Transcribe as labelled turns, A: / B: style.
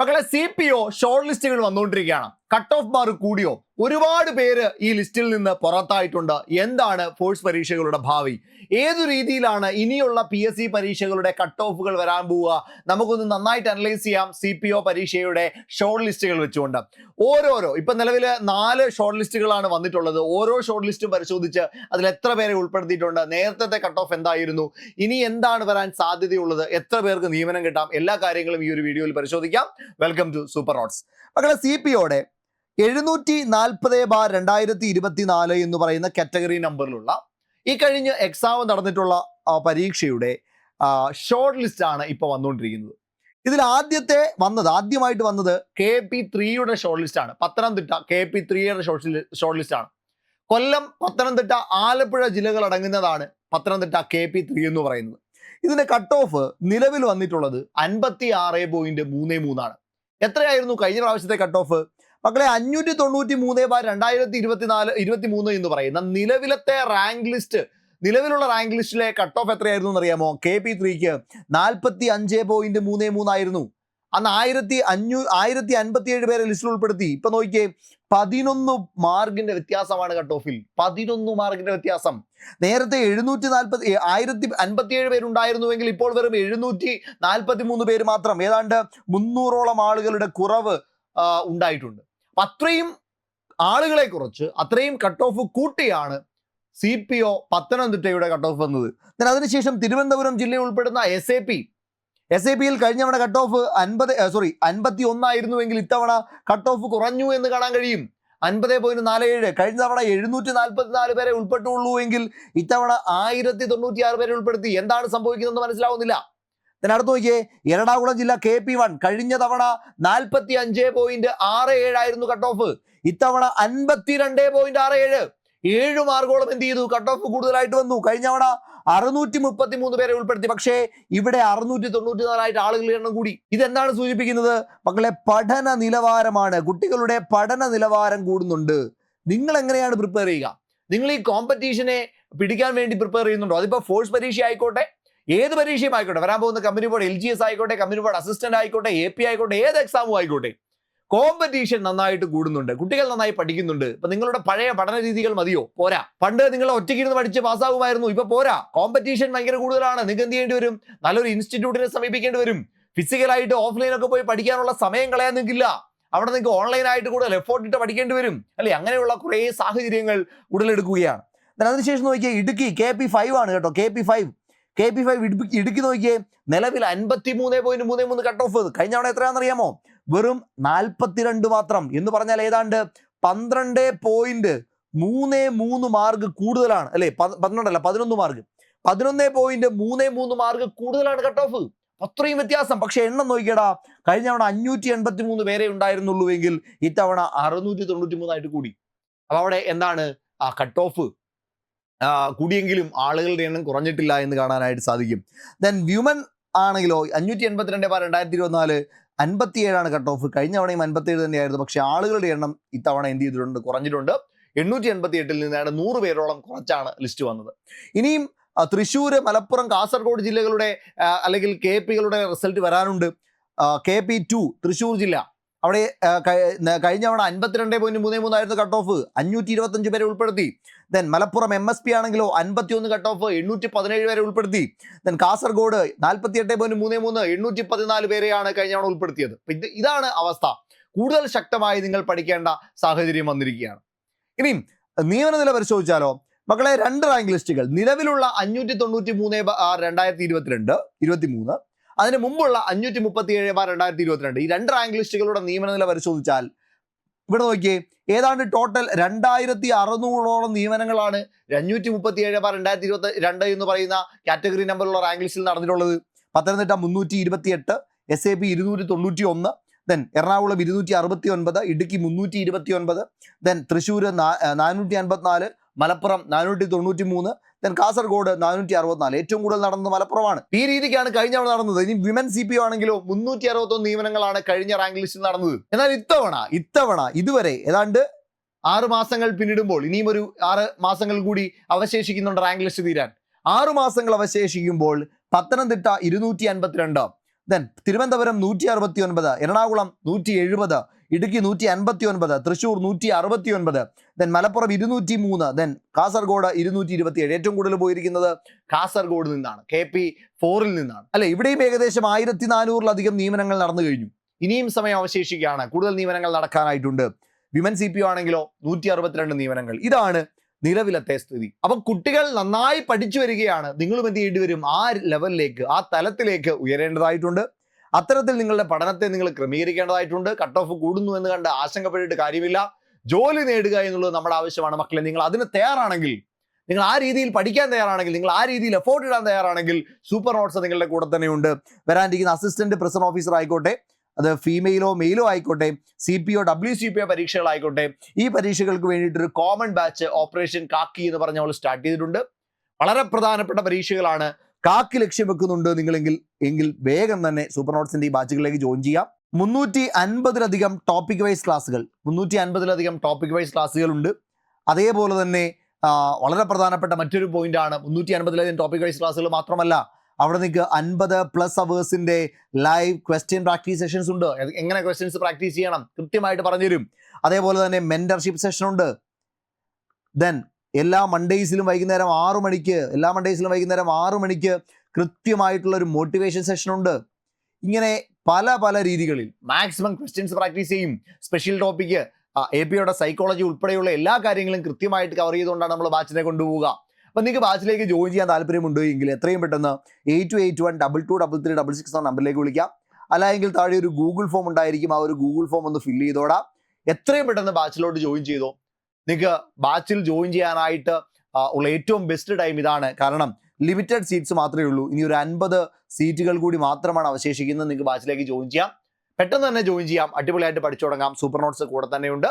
A: മക്കളെ C P O short ലിസ്റ്റുകൾ വന്നുകൊണ്ടിരിക്കുകയാണ്. കട്ട് ഓഫ് മാർക്ക് കൂടിയോ? ഒരുപാട് പേര് ഈ ലിസ്റ്റിൽ നിന്ന് പുറത്തായിട്ടുണ്ട്. എന്താണ് ഫോഴ്സ് പരീക്ഷകളുടെ ഭാവി? ഏതു രീതിയിലാണ് ഇനിയുള്ള പി എസ് സി പരീക്ഷകളുടെ കട്ട് ഓഫുകൾ വരാൻ പോവുക? നമുക്കൊന്ന് നന്നായിട്ട് അനലൈസ് ചെയ്യാം സി പി ഒ പരീക്ഷയുടെ ഷോർട്ട് ലിസ്റ്റുകൾ വെച്ചുകൊണ്ട്. ഓരോരോ ഇപ്പം നിലവിൽ നാല് ഷോർട്ട് ലിസ്റ്റുകളാണ് വന്നിട്ടുള്ളത്. ഓരോ ഷോർട്ട് ലിസ്റ്റും പരിശോധിച്ച് അതിൽ എത്ര പേരെ ഉൾപ്പെടുത്തിയിട്ടുണ്ട്? നേരത്തെ കട്ട് ഓഫ് എന്തായിരുന്നു? ഇനി എന്താണ് വരാൻ സാധ്യതയുള്ളത്? എത്ര പേർക്ക് നിയമനം കിട്ടാം? എല്ലാ കാര്യങ്ങളും ഈ ഒരു വീഡിയോയിൽ പരിശോധിക്കാം. വെൽക്കം ടു സൂപ്പർ നോട്ട്സ് മക്കളെ സി പി ഒയുടെ എഴുന്നൂറ്റി നാൽപ്പത് ബാർ രണ്ടായിരത്തി ഇരുപത്തിനാല് എന്ന് പറയുന്ന കാറ്റഗറി നമ്പറിലുള്ള ഈ കഴിഞ്ഞ് എക്സാം നടന്നിട്ടുള്ള പരീക്ഷയുടെ ഷോർട്ട് ലിസ്റ്റ് ആണ് ഇപ്പോൾ വന്നുകൊണ്ടിരിക്കുന്നത്. ഇതിൽ ആദ്യത്തെ വന്നത് ആദ്യമായിട്ട് വന്നത് കെ പി ത്രീയുടെ ഷോർട്ട് ലിസ്റ്റ് ആണ്. പത്തനംതിട്ട കെ പി ത്രീയുടെ ഷോർട്ട് ലിസ്റ്റ് ആണ്. കൊല്ലം പത്തനംതിട്ട ആലപ്പുഴ ജില്ലകൾ അടങ്ങുന്നതാണ് പത്തനംതിട്ട കെ പി ത്രീ എന്ന് പറയുന്നത്. ഇതിന്റെ കട്ട് ഓഫ് നിലവിൽ വന്നിട്ടുള്ളത് അൻപത്തി ആറ് പോയിന്റ് മൂന്ന് മൂന്നാണ്. എത്രയായിരുന്നു കഴിഞ്ഞ പ്രാവശ്യത്തെ കട്ട് ഓഫ് മക്കളെ അഞ്ഞൂറ്റി തൊണ്ണൂറ്റി മൂന്ന് ബാർ രണ്ടായിരത്തി ഇരുപത്തിനാല് ഇരുപത്തി മൂന്ന് എന്ന് പറയുന്ന നിലവിലത്തെ റാങ്ക് ലിസ്റ്റ് നിലവിലുള്ള റാങ്ക് ലിസ്റ്റിലെ കട്ട് ഓഫ് എത്രയായിരുന്നു എന്നറിയാമോ? കെ പി ത്രീക്ക് നാൽപ്പത്തി അഞ്ച് പോയിന്റ് മൂന്ന് മൂന്നായിരുന്നു. അന്ന് ആയിരത്തി അഞ്ഞൂ ആയിരത്തി അൻപത്തി ഏഴ് പേരെ ലിസ്റ്റിൽ ഉൾപ്പെടുത്തി. ഇപ്പൊ നോക്കിയേ പതിനൊന്ന് മാർക്കിന്റെ വ്യത്യാസമാണ് കട്ട് ഓഫിൽ പതിനൊന്ന് മാർക്കിന്റെ വ്യത്യാസം. നേരത്തെ എഴുന്നൂറ്റി നാൽപ്പത്തി ആയിരത്തി അൻപത്തി ഏഴ് പേരുണ്ടായിരുന്നുവെങ്കിൽ ഇപ്പോൾ വെറും എഴുന്നൂറ്റി നാൽപ്പത്തി മൂന്ന് പേര് മാത്രം. ഏതാണ്ട് മുന്നൂറോളം ആളുകളുടെ കുറവ് ഉണ്ടായിട്ടുണ്ട്. അപ്പൊ അത്രയും ആളുകളെ കുറച്ച് അത്രയും കട്ട് ഓഫ് കൂട്ടിയാണ് സി പി ഒ പത്തനംതിട്ടയുടെ കട്ട് ഓഫ് വന്നത്. അതിനുശേഷം തിരുവനന്തപുരം ജില്ലയിൽ ഉൾപ്പെടുന്ന S A P S A പിയിൽ കഴിഞ്ഞ തവണ കട്ട് ഓഫ് അൻപത് സോറി അൻപത്തി ഒന്നായിരുന്നുവെങ്കിൽ ഇത്തവണ കട്ട് ഓഫ് കുറഞ്ഞു എന്ന് കാണാൻ കഴിയും. അൻപത് പോയിന്റ് നാല് ഏഴ് കഴിഞ്ഞ തവണ എഴുന്നൂറ്റി നാൽപ്പത്തി നാല് പേരെ ഉൾപ്പെട്ടുള്ളൂ എങ്കിൽ ഇത്തവണ ആയിരത്തി തൊണ്ണൂറ്റി ആറ് പേരെ ഉൾപ്പെടുത്തി. എന്താണ് സംഭവിക്കുന്നതെന്ന് മനസ്സിലാവുന്നില്ല. അടുത്ത് നോക്കിയേ എറണാകുളം ജില്ല കെ പി വൺ കഴിഞ്ഞ തവണ നാൽപ്പത്തി അഞ്ച് പോയിന്റ് ആറ് ഏഴായിരുന്നു കട്ട് ഓഫ് ഇത്തവണ അൻപത്തിരണ്ട് പോയിന്റ് ആറ് ഏഴ്. ഏഴ് മാർഗോളം എന്ത് ചെയ്തു? കട്ട് ഓഫ് കൂടുതലായിട്ട് വന്നു. കഴിഞ്ഞ തവണ അറുന്നൂറ്റി മുപ്പത്തി മൂന്ന് പേരെ ഉൾപ്പെടുത്തി. പക്ഷേ ഇവിടെ അറുന്നൂറ്റി തൊണ്ണൂറ്റി നാലായിട്ട് ആളുകളുടെ എണ്ണം കൂടി. ഇതെന്താണ് സൂചിപ്പിക്കുന്നത്? മക്കളെ പഠന നിലവാരമാണ്. കുട്ടികളുടെ പഠന നിലവാരം കൂടുന്നുണ്ട്. നിങ്ങൾ എങ്ങനെയാണ് പ്രിപ്പയർ ചെയ്യുക? നിങ്ങൾ ഈ കോമ്പറ്റീഷനെ പിടിക്കാൻ വേണ്ടി പ്രിപ്പയർ ചെയ്യുന്നുണ്ടോ? അതിപ്പോ ഫോഴ്സ് പരീക്ഷ ആയിക്കോട്ടെ. ഏത് പരീക്ഷയും ആയിക്കോട്ടെ വരാൻ പോകുന്ന company board L G S ആയിക്കോട്ടെ കമ്പനി ബോർഡ് അസിസ്റ്റന്റ് ആയിക്കോട്ടെ എ പി ആയിക്കോട്ടെ ഏത് എക്സാമും ആയിക്കോട്ടെ. കോമ്പറ്റീഷൻ നന്നായിട്ട് കൂടുന്നുണ്ട്. കുട്ടികൾ നന്നായി പഠിക്കുന്നുണ്ട്. ഇപ്പൊ നിങ്ങളുടെ പഴയ പഠന രീതികൾ മതിയോ? പോരാ. പണ്ട് നിങ്ങൾ ഒറ്റയ്ക്കിരുന്ന് പഠിച്ച് പാസ്സാകുമായിരുന്നു. ഇപ്പൊ പോരാ. കോമ്പറ്റീഷൻ ഭയങ്കര കൂടുതലാണ്. നിങ്ങൾക്ക് എന്ത് ചെയ്യേണ്ടി വരും? നല്ലൊരു ഇൻസ്റ്റിറ്റ്യൂട്ടിനെ സമീപിക്കേണ്ടി വരും. ഫിസിക്കലായിട്ട് ഓഫ്ലൈൻ ഒക്കെ പോയി പഠിക്കാനുള്ള സമയം കളയാൻ നിൽക്കില്ല അവിടെ നിങ്ങൾക്ക് ഓൺലൈനായിട്ട് കൂടുതൽ എഫോർട്ട് ഇട്ട് പഠിക്കേണ്ടി വരും. അല്ലെ? അങ്ങനെയുള്ള കുറേ സാഹചര്യങ്ങൾ ഉടലെടുക്കുകയാണ്. അതിനുശേഷം നോക്കിയാൽ ഇടുക്കി കെ പി ഫൈവ് ആണ് കേട്ടോ. K P five K P five Idukki നോക്കിയേ. നിലവിൽ അൻപത്തി മൂന്ന് പോയിന്റ് മൂന്ന് മൂന്ന് കട്ട് ഓഫ് കഴിഞ്ഞ തവണ എത്രയാണെന്നറിയാമോ? വെറും നാൽപ്പത്തിരണ്ട് മാത്രം. എന്ന് പറഞ്ഞാൽ ഏതാണ്ട് പന്ത്രണ്ട് പോയിന്റ് മൂന്ന് മൂന്ന് മാർക്ക് കൂടുതലാണ്. അല്ലെ? പന്ത്രണ്ടല്ല പതിനൊന്ന് മാർക്ക് പതിനൊന്ന് പോയിന്റ് മൂന്ന് മൂന്ന് മാർക്ക് കൂടുതലാണ് കട്ട് ഓഫ് അത്രയും വ്യത്യാസം. പക്ഷെ എണ്ണം നോക്കിയടാ. കഴിഞ്ഞ തവണ അഞ്ഞൂറ്റി എൺപത്തി മൂന്ന് പേരെ ഉണ്ടായിരുന്നുള്ളൂ എങ്കിൽ ഇത്തവണ അറുന്നൂറ്റി തൊണ്ണൂറ്റി മൂന്നായിട്ട് കൂടി. അപ്പൊ അവിടെ എന്താണ്? ആ കട്ട് ഓഫ് കൂടിയെങ്കിലും ആളുകളുടെ എണ്ണം കുറഞ്ഞിട്ടില്ല എന്ന് കാണാനായിട്ട് സാധിക്കും. ദെൻ വ്യൂമൻ ആണെങ്കിലോ അഞ്ഞൂറ്റി എൺപത്തിരണ്ട് ബാർ രണ്ടായിരത്തി ഇരുപത്തിനാല് അൻപത്തി ഏഴാണ് കട്ട് ഓഫ് കഴിഞ്ഞ തവണയും അൻപത്തി ഏഴ് തന്നെയായിരുന്നു. പക്ഷേ ആളുകളുടെ എണ്ണം ഇത്തവണ എന്ത് ചെയ്തിട്ടുണ്ട്? കുറഞ്ഞിട്ടുണ്ട്. എണ്ണൂറ്റി എൺപത്തി എട്ടിൽ നിന്നാണ് നൂറ് പേരോളം കുറച്ചാണ് ലിസ്റ്റ് വന്നത്. ഇനിയും തൃശ്ശൂർ മലപ്പുറം കാസർഗോഡ് ജില്ലകളുടെ അല്ലെങ്കിൽ കെ പികളുടെ റിസൾട്ട് വരാനുണ്ട്. കെ പി ടു തൃശ്ശൂർ ജില്ല. അവിടെ കഴിഞ്ഞ തവണ അൻപത്തിരണ്ട് പോയിന്റ് മൂന്ന് മൂന്നായിരുന്നു കട്ട് ഓഫ് അഞ്ഞൂറ്റി ഇരുപത്തഞ്ച് പേരെ ഉൾപ്പെടുത്തി. Then Malappuram M S P ആണെങ്കിലോ അൻപത്തി ഒന്ന് കട്ട് ഓഫ് എണ്ണൂറ്റി പതിനേഴ് പേരെ ഉൾപ്പെടുത്തി. ദെൻ കാസർഗോഡ് നാൽപ്പത്തി എട്ട് പോയിന്റ് മൂന്ന് മൂന്ന് എണ്ണൂറ്റി പതിനാല് പേരെയാണ് കഴിഞ്ഞ തവണ ഉൾപ്പെടുത്തിയത്. ഇത് ഇതാണ് അവസ്ഥ. കൂടുതൽ ശക്തമായി നിങ്ങൾ പഠിക്കേണ്ട സാഹചര്യം വന്നിരിക്കുകയാണ്. ഇനിയും നിയമന നില പരിശോധിച്ചാലോ? മക്കളെ രണ്ട് റാങ്ക് ലിസ്റ്റുകൾ നിലവിലുള്ള അഞ്ഞൂറ്റി തൊണ്ണൂറ്റി മൂന്ന് രണ്ടായിരത്തി ഇരുപത്തിരണ്ട് ഇരുപത്തി മൂന്ന് അതിന് മുമ്പുള്ള അഞ്ഞൂറ്റി മുപ്പത്തി ഏഴ് ബാർ രണ്ടായിരത്തി ഇരുപത്തിരണ്ട് ഈ രണ്ട് റാങ്ക് ലിസ്റ്റുകളുടെ നിയമന നില പരിശോധിച്ചാൽ ഇവിടെ നോക്കിയേ ഏതാണ്ട് ടോട്ടൽ രണ്ടായിരത്തി അറുന്നൂറോളം നിയമനങ്ങളാണ് അഞ്ഞൂറ്റി മുപ്പത്തി ഏഴ് ബാർ രണ്ടായിരത്തി ഇരുപത്തി രണ്ട് എന്ന് പറയുന്ന കാറ്റഗറി നമ്പറുള്ള റാങ്ക് ലിസ്റ്റിൽ നടന്നിട്ടുള്ളത്. പത്തനംതിട്ട മുന്നൂറ്റി ഇരുപത്തി എട്ട് എസ് എ പി ഇരുന്നൂറ്റി തൊണ്ണൂറ്റി ഒന്ന് ദെൻ എറണാകുളം ഇരുന്നൂറ്റി അറുപത്തി ഒൻപത് ഇടുക്കി മുന്നൂറ്റി ഇരുപത്തി ഒൻപത് ദെൻ തൃശ്ശൂർ നാനൂറ്റി അൻപത്തിനാല് മലപ്പുറം നാനൂറ്റി തൊണ്ണൂറ്റി മൂന്ന് ദെൻ കാസർഗോഡ് നാനൂറ്റി അറുപത്തിനാല് ഏറ്റവും കൂടുതൽ നടന്നത് മലപ്പുറമാണ്. ഈ രീതിക്കാണ് കഴിഞ്ഞ തവണ നടന്നത്. ഇനി വിമൻ സി പി ആണെങ്കിലോ മുന്നൂറ്റി അറുപത്തൊന്ന് നിയമനങ്ങളാണ് കഴിഞ്ഞ റാങ്ക് ലിസ്റ്റിൽ നടന്നത്. എന്നാൽ ഇത്തവണ ഇത്തവണ ഇതുവരെ ഏതാണ്ട് ആറ് മാസങ്ങൾ പിന്നിടുമ്പോൾ ഇനിയും ഒരു ആറ് മാസങ്ങൾ കൂടി അവശേഷിക്കുന്നുണ്ട് റാങ്ക് ലിസ്റ്റ് തീരാൻ. ആറു മാസങ്ങൾ അവശേഷിക്കുമ്പോൾ പത്തനംതിട്ട ഇരുന്നൂറ്റി അൻപത്തിരണ്ട് ദെൻ തിരുവനന്തപുരം നൂറ്റി അറുപത്തി ഒൻപത് എറണാകുളം നൂറ്റി എഴുപത് ഇടുക്കി നൂറ്റി അൻപത്തി ഒൻപത് തൃശ്ശൂർ നൂറ്റി അറുപത്തി ഒൻപത് ദെൻ മലപ്പുറം ഇരുന്നൂറ്റി മൂന്ന് ദെൻ കാസർഗോഡ് ഇരുന്നൂറ്റി ഇരുപത്തി ഏഴ് ഏറ്റവും കൂടുതൽ പോയിരിക്കുന്നത് കാസർഗോഡ് നിന്നാണ് കെ പി ഫോറിൽ നിന്നാണ്. അല്ലെ ഇവിടെയും ഏകദേശം ആയിരത്തി നാനൂറിലധികം നിയമനങ്ങൾ നടന്നു കഴിഞ്ഞു. ഇനിയും സമയം അവശേഷിക്കുകയാണ്. കൂടുതൽ നിയമനങ്ങൾ നടക്കാനായിട്ടുണ്ട്. വിമൻ സി പി ആണെങ്കിലോ നൂറ്റി അറുപത്തിരണ്ട് നിയമനങ്ങൾ. ഇതാണ് നിലവിലത്തെ സ്ഥിതി. അപ്പം കുട്ടികൾ നന്നായി പഠിച്ചു വരികയാണ്. നിങ്ങളും എന്ത് ചെയ്യേണ്ടി വരും? ആ ലെവലിലേക്ക് ആ തലത്തിലേക്ക് ഉയരേണ്ടതായിട്ടുണ്ട്. അത്തരത്തിൽ നിങ്ങളുടെ പഠനത്തെ നിങ്ങൾ ക്രമീകരിക്കേണ്ടതായിട്ടുണ്ട്. കട്ട് ഓഫ് കൂടുന്നു എന്ന് കണ്ട് ആശങ്കപ്പെട്ടിട്ട് കാര്യമില്ല. ജോലി നേടുക എന്നുള്ളത് നമ്മുടെ ആവശ്യമാണ്. മക്കളെ നിങ്ങൾ അതിന് തയ്യാറാണെങ്കിൽ നിങ്ങൾ ആ രീതിയിൽ പഠിക്കാൻ തയ്യാറാണെങ്കിൽ നിങ്ങൾ ആ രീതിയിൽ എഫോർട്ട് ഇടാൻ തയ്യാറാണെങ്കിൽ സൂപ്പർ നോട്ട്സ് നിങ്ങളുടെ കൂടെ തന്നെയുണ്ട് വരാനിരിക്കുന്ന അസിസ്റ്റന്റ് പ്രസന്റ് ഓഫീസർ ആയിക്കോട്ടെ അത് ഫീമെയിലോ മെയിലോ ആയിക്കോട്ടെ C P O W C P O പരീക്ഷകളായിക്കോട്ടെ ഈ പരീക്ഷകൾക്ക് വേണ്ടിയിട്ടൊരു കോമൺ ബാച്ച് ഓപ്പറേഷൻ കാക്കി എന്ന് പറഞ്ഞ നമ്മൾ സ്റ്റാർട്ട് ചെയ്തിട്ടുണ്ട്. വളരെ പ്രധാനപ്പെട്ട പരീക്ഷകളാണ്. കാക്കി ലക്ഷ്യം വെക്കുന്നുണ്ട് നിങ്ങളെങ്കിൽ എങ്കിൽ വേഗം തന്നെ സൂപ്പർ നോട്ട്സിന്റെ ഈ ബാച്ചുകളിലേക്ക് ജോയിൻ ചെയ്യാം. മുന്നൂറ്റി അൻപതിലധികം ടോപ്പിക് വൈസ് ക്ലാസ്സുകൾ മുന്നൂറ്റി അൻപതിലധികം ടോപ്പിക് വൈസ് ക്ലാസ്സുകളുണ്ട് അതേപോലെ തന്നെ വളരെ പ്രധാനപ്പെട്ട മറ്റൊരു പോയിന്റ് ആണ്. മുന്നൂറ്റി അൻപതിലധികം ടോപ്പിക് വൈസ് ക്ലാസ്സുകൾ മാത്രമല്ല അവിടെ നിങ്ങൾക്ക് അൻപത് പ്ലസ് അവേഴ്സിന്റെ ലൈവ് ക്വസ്റ്റ്യൻ പ്രാക്ടീസ് സെഷൻസ് ഉണ്ട്. എങ്ങനെ ക്വസ്റ്റ്യൻസ് പ്രാക്ടീസ് ചെയ്യണം? കൃത്യമായിട്ട് പറഞ്ഞുതരും. അതേപോലെ തന്നെ മെന്റർഷിപ്പ് സെഷൻ ഉണ്ട്. ദെൻ എല്ലാ മൺഡേയ്സിലും വൈകുന്നേരം ആറു മണിക്ക് എല്ലാ മൺഡേയ്സിലും വൈകുന്നേരം ആറു മണിക്ക് കൃത്യമായിട്ടുള്ള ഒരു മോട്ടിവേഷൻ സെഷൻ ഉണ്ട്. ഇങ്ങനെ പല പല രീതികളിൽ മാക്സിമം ക്വസ്റ്റ്യൻസ് പ്രാക്ടീസ് ചെയ്യും. സ്പെഷ്യൽ ടോപ്പിക്ക് എ പിയുടെ സൈക്കോളജി ഉൾപ്പെടെയുള്ള എല്ലാ കാര്യങ്ങളും കൃത്യമായിട്ട് കവർ ചെയ്തുകൊണ്ടാണ് നമ്മൾ ബാച്ചിനെ കൊണ്ടുപോവുക. അപ്പം നിങ്ങൾക്ക് ബാച്ചിലേക്ക് ജോയിൻ ചെയ്യാൻ താല്പര്യമുണ്ട് എങ്കിൽ എത്രയും പെട്ടെന്ന് eight two eight one double two double three double six എന്ന നമ്പറിലേക്ക് വിളിക്കാം. അല്ലെങ്കിൽ താഴെ ഒരു ഗൂഗിൾ ഫോം ഉണ്ടായിരിക്കും. ആ ഒരു ഗൂഗിൾ ഫോം ഒന്ന് ഫില്ല് ചെയ്തോടാം. എത്രയും പെട്ടെന്ന് ബാച്ചിലോട്ട് ജോയിൻ ചെയ്തോ. നിങ്ങൾക്ക് ബാച്ചിൽ ജോയിൻ ചെയ്യാനായിട്ട് ഉള്ള ഏറ്റവും ബെസ്റ്റ് ടൈം ഇതാണ്. കാരണം ലിമിറ്റഡ് സീറ്റ്സ് മാത്രമേ ഉള്ളൂ. ഇനി ഒരു അൻപത് സീറ്റുകൾ കൂടി മാത്രമാണ് അവശേഷിക്കുന്നത്. നിങ്ങൾക്ക് ബാച്ചിലേക്ക് ജോയിൻ ചെയ്യാം. പെട്ടെന്ന് തന്നെ ജോയിൻ ചെയ്യാം. അടിപൊളിയായിട്ട് പഠിച്ചു തുടങ്ങാം സൂപ്പർ നോട്ട്സ് കൂടെ തന്നെയുണ്ട്.